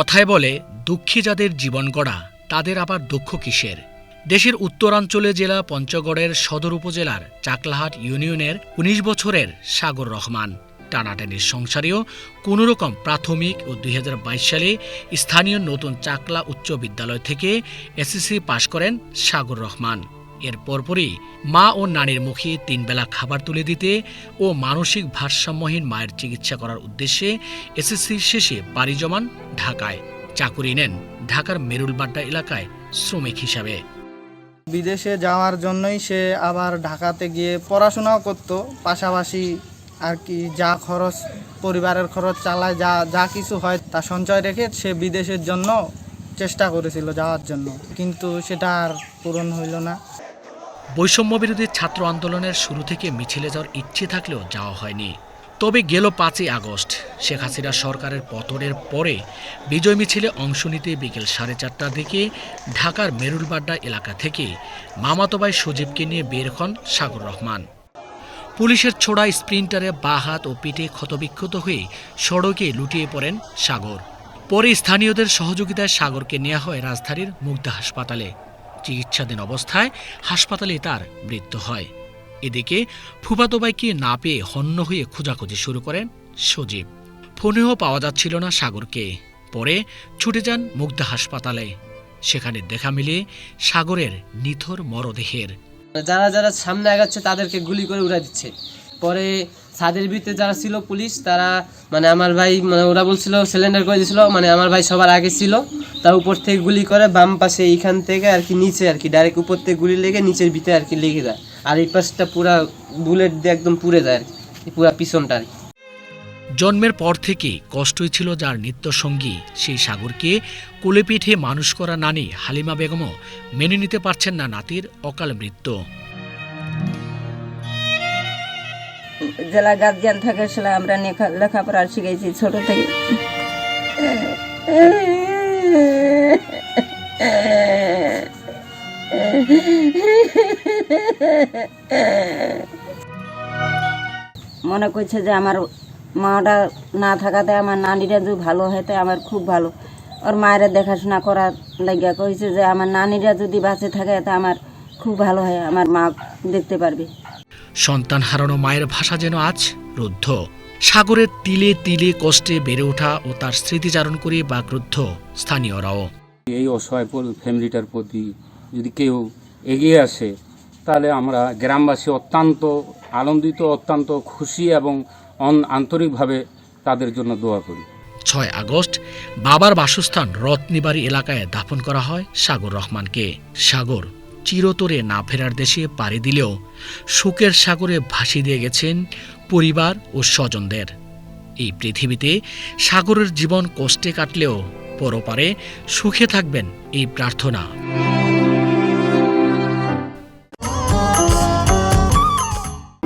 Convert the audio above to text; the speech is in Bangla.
কথায় বলে, দুঃখী যাদের জীবন গড়া, তাদের আবার দুঃখ কিসের? দেশের উত্তরাঞ্চলে জেলা পঞ্চগড়ের সদর উপজেলার চাকলাহাট ইউনিয়নের ১৯ বছরের সাগর রহমান। টানাটানির সংসারেও কোনোরকম প্রাথমিক ও দুই হাজার বাইশ সালে স্থানীয় নতুন চাকলা উচ্চ বিদ্যালয় থেকে এসএসসি পাশ করেন সাগর রহমান। এর পরপরই মা ও নানির মুখে তিনবেলা খাবার তুলে দিতে ও মানসিক ভারসাম্যহীন মায়ের চিকিৎসা করার উদ্দেশ্যে এসএসসি শেষে পাড়ি জমান ঢাকায়। চাকুরি নেন ঢাকার মেরুলবাড্ডা এলাকায় শ্রমিক হিসাবে। বিদেশে যাওয়ার জন্যই সে আবার ঢাকাতে গিয়ে পড়াশোনাও করতো, পাশাপাশি আর কি যা খরচ, পরিবারের খরচ চালায়, যা যা কিছু হয় তা সঞ্চয় রেখে সে বিদেশের জন্য চেষ্টা করেছিল যাওয়ার জন্য। কিন্তু সেটা আর পূরণ হইল না। বৈষম্য বিরোধী ছাত্র আন্দোলনের শুরু থেকে মিছিলে যাওয়ার ইচ্ছে থাকলেও যাওয়া হয়নি। তবে গেল পাঁচই আগস্ট, শেখ হাসিনা সরকারের পতনের পরে বিজয় মিছিলে অংশ নিতে বিকেল সাড়ে চারটার দিকে ঢাকার মেরুলবাড্ডা এলাকা থেকে মামাতোবাই সজীবকে নিয়ে বের হন সাগর রহমান। পুলিশের ছোড়া স্প্রিন্টারে বা হাত ও পিঠে ক্ষতবিক্ষত হয়ে সড়কে লুটিয়ে পড়েন সাগর। পরে স্থানীয়দের সহযোগিতায় সাগরকে নেওয়া হয় রাজধানীর মুগ্ধা হাসপাতালে। চিকিৎসাধীন অবস্থায় হাসপাতালে তার মৃত্যু হয়। এদিকে ফুফাতো ভাইকে না পেয়ে হন্য হয়ে খোঁজাখুঁজি শুরু করেন সজীব। ফোনেও পাওয়া যাচ্ছিল না সাগরকে। পরে ছুটে যান মুগ্ধা হাসপাতালে। সেখানে দেখা মিলে সাগরের নিথর মরদেহের। যারা যারা সামনে আগাচ্ছে তাদেরকে গুলি করে উড়াই দিচ্ছে। পরে ছাদের ভিতরে যারা ছিল পুলিশ, তারা মানে আমার ভাই মানে ওরা বলছিল সিলিন্ডার করে দিয়েছিল মানে আমার ভাই সবার আগে ছিল। তার উপর থেকে গুলি করে, বাম পাশে এইখান থেকে আর কি নিচে আর কি ডাইরেক্ট উপর থেকে গুলি লেগে নিচের ভিতরে আর কি লেগে যায়। আর এই পাশটা পুরা বুলেট দিয়ে একদম পুড়ে যায় আর কি পুরা পিছনটা আর কি। জন্মের পর থেকে কষ্টই ছিল যার নিত্যসঙ্গী, সেই সাগরকে কোলে পিঠে মানুষ করা নানি হালিমা বেগমও মেনে নিতে পারছেন না নাতির অকাল মৃত্যু। জেলা গার্জিয়ান থাকে সেটা আমরা লেখা- লেখাপড়া শিখেছি ছোট থেকে। মনে করছে যে আমার মাটা না থাকাতে আমার নানিটা যদি ভালো হতে আমার খুব ভালো। ওর মায়েরা দেখাশোনা করার লাগিয়া কইছে যে আমার নানিরা যদি বাঁচে থাকে তা আমার খুব ভালো হয়, আমার মা দেখতে পারবে। সন্তান হারানো মায়ের ভাষা যেন আজ রুদ্ধ। সাগরের তিলে তিলে কষ্টে বেড়ে ওঠা ও তার স্মৃতিচারণ করে বা ক্রুদ্ধ স্থানীয়রাও। এই অসহায় ফ্যামিলিটার প্রতি যদি কেউ এগিয়ে আসে তাহলে আমরা গ্রামবাসী অত্যন্ত আনন্দিত অত্যন্ত খুশি এবং আন্তরিকভাবে তাদের জন্য দোয়া করি। ছয় আগস্ট বাবার বাসস্থান রত্নিবাড়ি এলাকায় দাফন করা হয় সাগর রহমানকে। সাগর চিরতরে না ফেরার দেশে পাড়ি দিলেও শোকের সাগরে ভাসিয়ে দিয়ে গেছেন পরিবার ও স্বজনদের। এই পৃথিবীতে সাগরের জীবন কষ্টে কাটলেও পরপারে সুখে থাকবেন এই প্রার্থনা।